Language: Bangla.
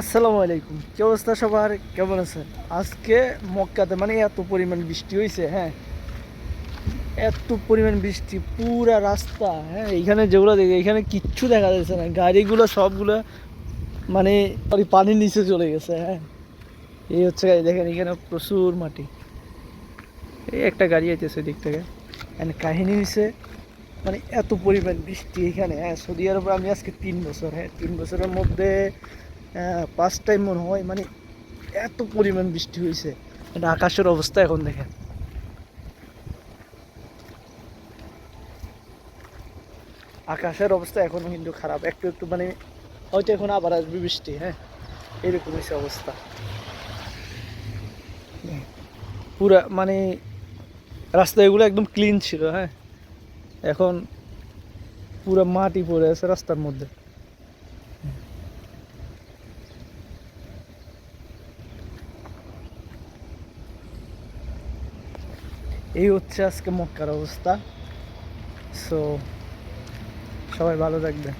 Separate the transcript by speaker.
Speaker 1: আসসালামু আলাইকুম। কি অবস্থা সবার? কেমন আছেন? আজকে মক্কাতে মানে এত পরিমাণ বৃষ্টি হয়েছে হ্যাঁ? এত পরিমাণ বৃষ্টি, পুরা রাস্তা হ্যাঁ? এইখানে যেগুলো দেখে এখানে কিচ্ছু দেখা যাচ্ছে না। গাড়িগুলো সবগুলো মানে পানির নিচে চলে গেছে হ্যাঁ? এই হচ্ছে গাড়ি, দেখেন এখানে প্রচুর মাটি। এই একটা গাড়ি আইতেছে দিক থেকে। কাহিনী হয়েছে মানে এত পরিমাণ বৃষ্টি এখানে হ্যাঁ? সৌদি আরবে, আমি আজকে তিন বছর হ্যাঁ? তিন বছরের মধ্যে পাঁচ টাইম মনে হয় মানে এত পরিমাণ বৃষ্টি হয়েছে মানে আকাশের অবস্থা এখন দেখেন। আকাশের অবস্থা এখনও কিন্তু খারাপ। একটু একটু মানে হয়তো এখন আবার আসবে বৃষ্টি হ্যাঁ? এরকম হয়েছে অবস্থা। পুরা মানে রাস্তা এগুলো একদম ক্লিন ছিল হ্যাঁ? এখন পুরো মাটি পড়ে আছে রাস্তার মধ্যে। এই হচ্ছে আজকে মক্কার অবস্থা। সো সবাই ভালো থাকবে